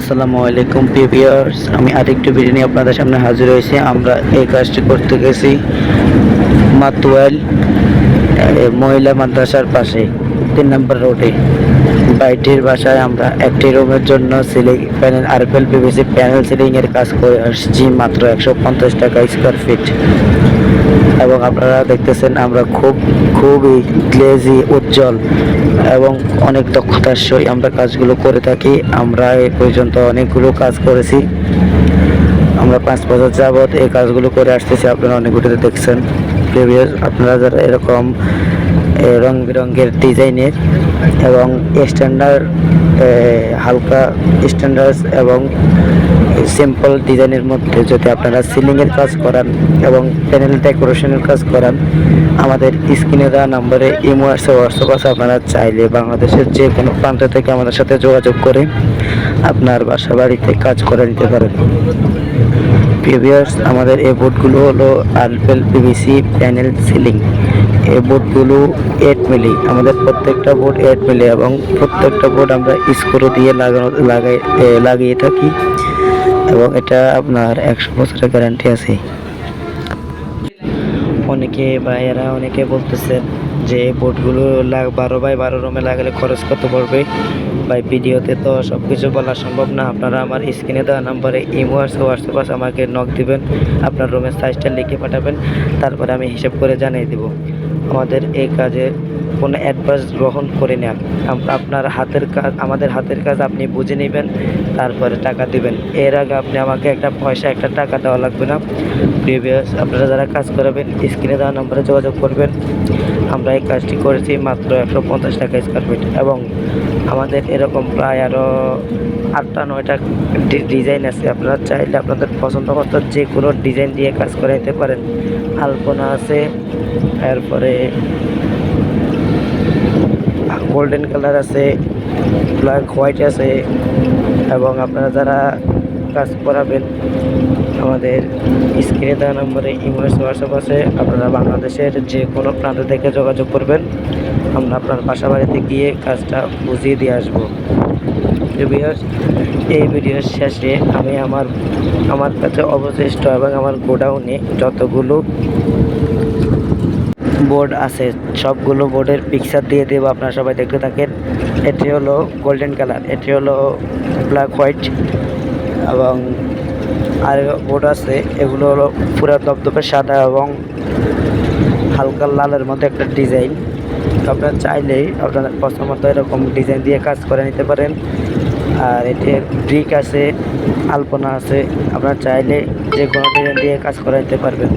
আসসালামু আলাইকুম পিভিয়ার্স আমি আরেকটু ভিডিও নিয়ে আপনাদের সামনে হাজির হয়েছি। আমরা এই কাজটি করতে গেছি মাতুয়াল মহিলা মাদ্রাসার পাশে, তিন নম্বর রোডে। বাইটির বাসায় আমরা একটি রুমের জন্য ceiling panel RPL PVC panel সিলিংয়ের কাজ করে আসছি। মাত্র একশো পঞ্চাশ টাকা স্কোয়ার ফিট এবং আপনারা দেখতেছেন আমরা খুব, খুবই গ্লেজি উজ্জ্বল এবং অনেক দক্ষতার সহিত আমরা কাজগুলো করে থাকি। আমরা এ পর্যন্ত অনেকগুলো কাজ করেছি। আমরা পাঁচ বছর যাবৎ এই কাজগুলো করে আসতেছি। আপনারা অনেকগুলোতে দেখছেন। প্রিভিয়াস আপনারা যারা এরকম রং বেরঙের ডিজাইনের এবং স্ট্যান্ডার্ড হালকা স্ট্যান্ডার্ড এবং সিম্পল ডিজাইনের মধ্যে যদি আপনারা সিলিংয়ের কাজ করান এবং প্যানেল ডেকোরেশনের কাজ করান, আমাদের স্ক্রিনে দেওয়া নম্বরে ইমো আছে হোয়াটসঅ্যাপ আছে, আপনারা চাইলে বাংলাদেশের যে কোনো প্রান্ত থেকে আমাদের সাথে যোগাযোগ করে আপনার বাসা বাড়িতে কাজ করে নিতে পারেন। প্রিভিয়াস আমাদের এই বোর্ডগুলো হলো আলপেল পিভিসি প্যানেল সিলিং এই বোর্ডগুলো এইট মিলি আমাদের প্রত্যেকটা বোর্ড এইট মিলি এবং প্রত্যেকটা বোর্ড আমরা স্ক্রু দিয়ে লাগানো, লাগাই লাগিয়ে থাকি। এবং এটা আপনার একশো বছরের গ্যারান্টি আছে। অনেকে ভাইয়েরা, অনেকে বলতেছেন যে বোর্ডগুলো লাগ বারো বাই বারো রুমে লাগালে খরচ কত পড়বে? ভাই, ভিডিওতে তো সব কিছু বলা সম্ভব না। আপনারা আমার স্ক্রিনে দেওয়া নাম্বারে ইমো আছে হোয়াটসঅ্যাপ আছে, আমাকে নক দিবেন, আপনার রুমের সাইজটা লিখে পাঠাবেন, তারপরে আমি হিসাব করে জানিয়ে দেব। আমাদের এই কাজে কোনো অ্যাডভান্স গ্রহণ করে নেন। আপনার হাতের কাজ আমাদের হাতের কাজ আপনি বুঝে নেবেন, তারপরে টাকা দিবেন। এর আগে আপনি আমাকে একটা পয়সা, একটা টাকা দেওয়া লাগবে না। প্রিভিয়াস আপনারা যারা কাজ করাবেন স্ক্রিনে দেওয়া নম্বরে যোগাযোগ করবেন। আমরা এই কাজটি করেছি মাত্র একশো পঞ্চাশ টাকা স্কোয়ার ফিট এবং আমাদের এরকম প্রায় আরও আটটা, নয়টা ডিজাইন আছে। আপনারা চাইলে আপনাদের পছন্দ মতো যে কোনো ডিজাইন দিয়ে কাজ করাইতে পারেন। আলপনা আছে এরপরে গোল্ডেন কালার আছে ব্ল্যাক হোয়াইট আছে, এবং আপনারা যারা কাজ করাবেন, আমাদের স্ক্রিনে দেওয়া নম্বরে ইমেজ হোয়াটসঅ্যাপ আছে, আপনারা বাংলাদেশের যে কোনো প্রান্ত থেকে যোগাযোগ করবেন, আমরা আপনার বাসা বাড়িতে গিয়ে কাজটা বুঝিয়ে দিয়ে আসব। এই ভিডিওর শেষে আমি আমার আমার কাছে অবশিষ্ট এবং আমার গোডাউনে যতগুলো বোর্ড আছে। সবগুলো বোর্ডের পিকচার দিয়ে দেবো, আপনারা সবাই দেখতে থাকেন। এটি হলো গোল্ডেন কালার এটি হলো ব্ল্যাক হোয়াইট এবং আর বোর্ড আছে। এগুলো হলো পুরো দপদপে সাদা এবং হালকা লালের মধ্যে একটা ডিজাইন আপনারা চাইলেই আপনাদের পছন্দ মতো এরকম ডিজাইন দিয়ে কাজ করে নিতে পারেন। আর এটি ব্রিক আছে, আলপনা আছে। আপনারা চাইলে যে কোনো ডিজাইন দিয়ে কাজ করে নিতে পারবেন।